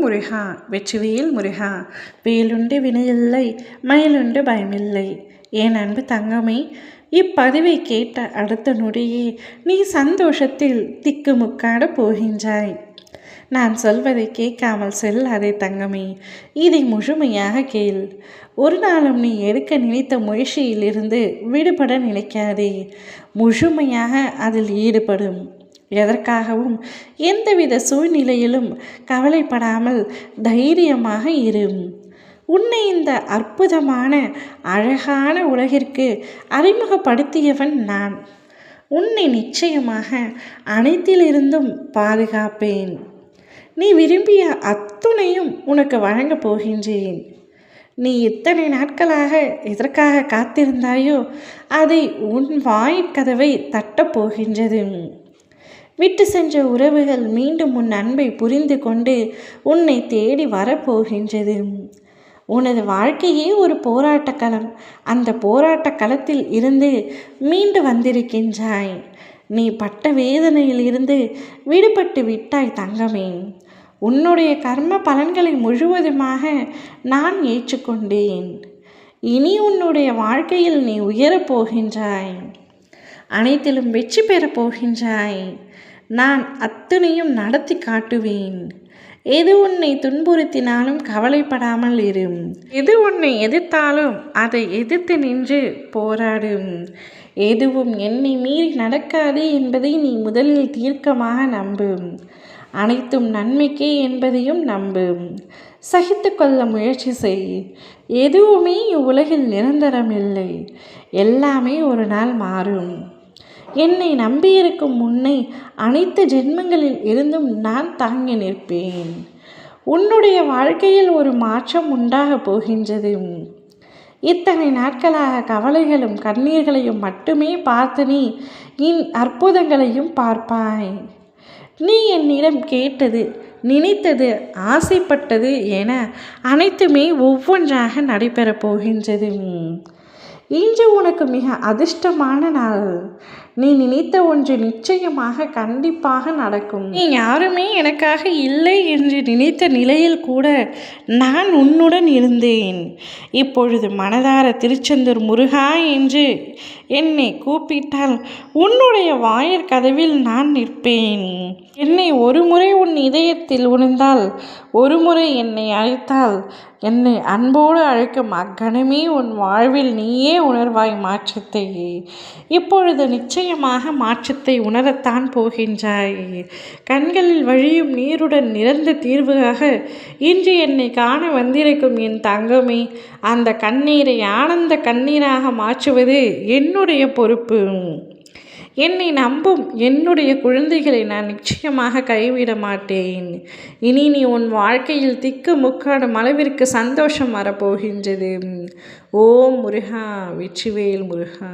முருகா வெற்றிவேல் முருகா வேலுண்டு வினையில்லை மயிலுண்டு பயமில்லை. என் அன்பு தங்கமே இப்பதிவை கேட்ட அடுத்த நொடியே நீ சந்தோஷத்தில் திக்குமுக்காட போகின்றாய். நான் சொல்வதை கேட்காமல் செல்லாதே தங்கமே இதை முழுமையாக கேள். ஒரு நாளும் நீ எடுக்க நினைத்த முயற்சியிலிருந்து விடுபட நினைக்காதே முழுமையாக அதில் ஈடுபடும். எதற்காகவும் எந்தவித சூழ்நிலையிலும் கவலைப்படாமல் தைரியமாக இரு. உன்னை இந்த அற்புதமான அழகான உலகிற்கு அறிமுகப்படுத்தியவன் நான். உன்னை நிச்சயமாக அனைத்திலிருந்தும் பாதுகாப்பேன். நீ விரும்பிய அத்துணையும் உனக்கு வழங்கப் போகின்றேன். நீ இத்தனை நாட்களாக எதற்காக காத்திருந்தாயோ அதை உன் வாயிற்கதவை தட்டப் போகின்றது. விட்டு சென்ற உறவுகள் மீண்டும் உன் அன்பை புரிந்து கொண்டு உன்னை தேடி வரப்போகின்றது. உனது வாழ்க்கையே ஒரு போராட்ட களம் அந்த போராட்ட களத்தில் இருந்து மீண்டு வந்திருக்கின்றாய். நீ பட்ட வேதனையில் இருந்து விடுபட்டு விட்டாய் தங்கமே. உன்னுடைய கர்ம பலன்களை முழுவதுமாக நான் ஏற்றுக்கொண்டேன். இனி உன்னுடைய வாழ்க்கையில் நீ உயரப் போகின்றாய். அனைத்திலும் வெற்றி பெறப் போகின்றாய். நான் அத்தனையும் நடத்தி காட்டுவேன். எது உன்னை துன்புறுத்தினாலும் கவலைப்படாமல் இரு. எது உன்னை எதிர்த்தாலும் அதை எதிர்த்து நின்று போராடும் எதுவும் என்னை மீறி நடக்காது என்பதை நீ முதலில் தீர்க்கமாக நம்பும் அனைத்தும் நன்மைக்கே என்பதையும் நம்பும் சகித்து கொள்ள முயற்சி செய். எதுவுமே இவ்வுலகில் நிரந்தரமில்லை. எல்லாமே ஒரு நாள் மாறும். என்னை நம்பியிருக்கும் உன்னை அனைத்து ஜென்மங்களில் இருந்தும் நான் தாங்கி நிற்பேன். உன்னுடைய வாழ்க்கையில் ஒரு மாற்றம் உண்டாக போகின்றது. இத்தனை நாட்களாக கவலைகளும் கண்ணீர்களையும் மட்டுமே பார்த்து நீ இன் அற்புதங்களையும் பார்ப்பாய். நீ என்னிடம் கேட்டது நினைத்தது ஆசைப்பட்டது என அனைத்துமே ஒவ்வொன்றாக நடைபெறப் போகின்றது. இன்று உனக்கு மிக அதிர்ஷ்டமான நாள். நீ நினைத்த ஒன்று நிச்சயமாக கண்டிப்பாக நடக்கும். நீ யாருமே எனக்காக இல்லை என்று நினைத்த நிலையில் கூட நான் உன்னுடன் இருந்தேன். இப்பொழுது மனதார திருச்செந்தூர் முருகா என்று என்னை கூப்பிட்டால் உன்னுடைய வாயர் கதவில் நான் நிற்பேன். என்னை ஒரு முறை உன் இதயத்தில் உணர்ந்தால் ஒரு முறை என்னை அழைத்தால் என்னை அன்போடு அழைக்கும் அக்கணமே உன் வாழ்வில் நீயே உணர்வாய் மாற்றத்தை. இப்பொழுது நிச்சயமாக மாற்றத்தை உணரத்தான் போகின்றாய். கண்களில் வழியும் நீருடன் நிறந்த தீர்வுகாக இன்று என்னை காண வந்திருக்கும் என் தங்கமே அந்த கண்ணீரை ஆனந்த கண்ணீராக மாற்றுவது என்னுடைய பொறுப்பு. என்னை நம்பும் என்னுடைய குழந்தைகளை நான் நிச்சயமாக கைவிட மாட்டேன். இனி நீ உன் வாழ்க்கையில் திக்கு முக்காடும் அளவிற்கு சந்தோஷம் வரப்போகின்றது. ஓம் முருகா வெற்றிவேல் முருகா.